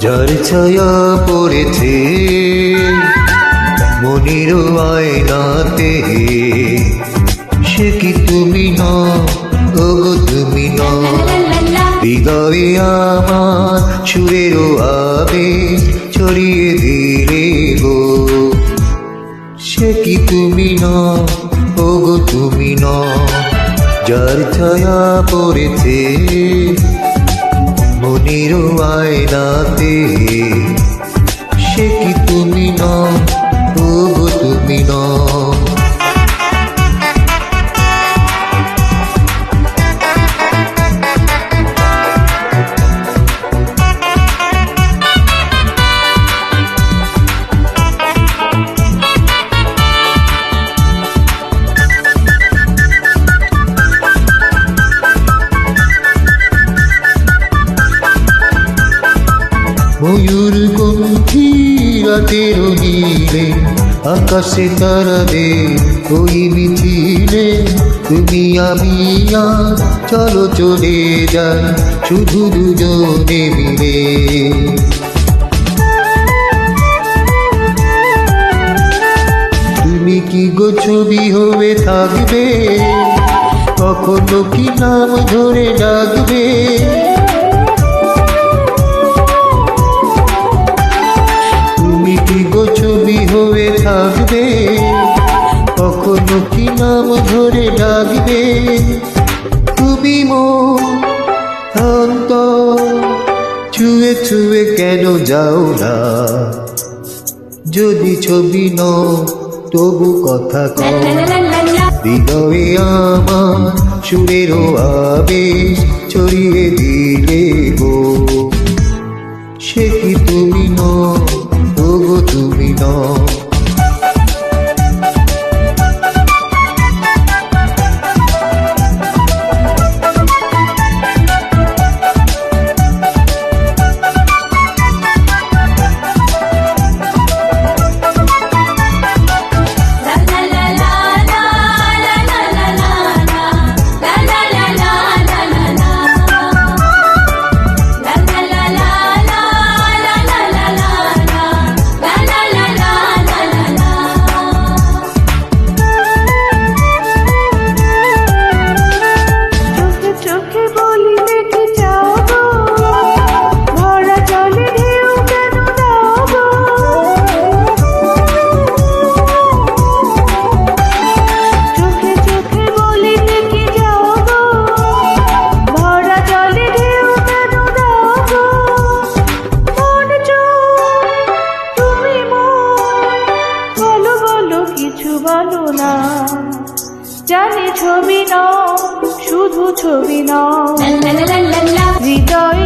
ছায়া পড়েছে, মনির আয়নাতে, সে কি তুমি না? ওগো তুমি না। হৃদয়ে আমার সুরেরও আবে ছড়িয়ে দিলে গো। সে কি তুমি না? ওগো তুমি না। যার ছায়া পড়েছে মনির আয়নাতে। সে কি তুমি না ময়ূর গন্ধি রাতের আকাশে তারাবে ওই মিছিলে। তুমি আমি চলো চলে যাই, শুধু দুজনে মিলে। তুমি কি গো ছবি হয়ে থাকবে? কখনো কি নাম ধরে ডাকবে? থাকবে কখনো কি নাম ধরে ডাকবে? তুমি মো অন্ত ছুঁয়ে ছুঁয়ে কেন যাও না? যদি ছবি ন তবু কথা কও। হৃদয়ে আমার সুরেরও আবেশ ছড়িয়ে দিলে গো। সে কি তুমি ন ওগো তুমি ন ছবি নাও শুধু ছবি নাও। হৃদয়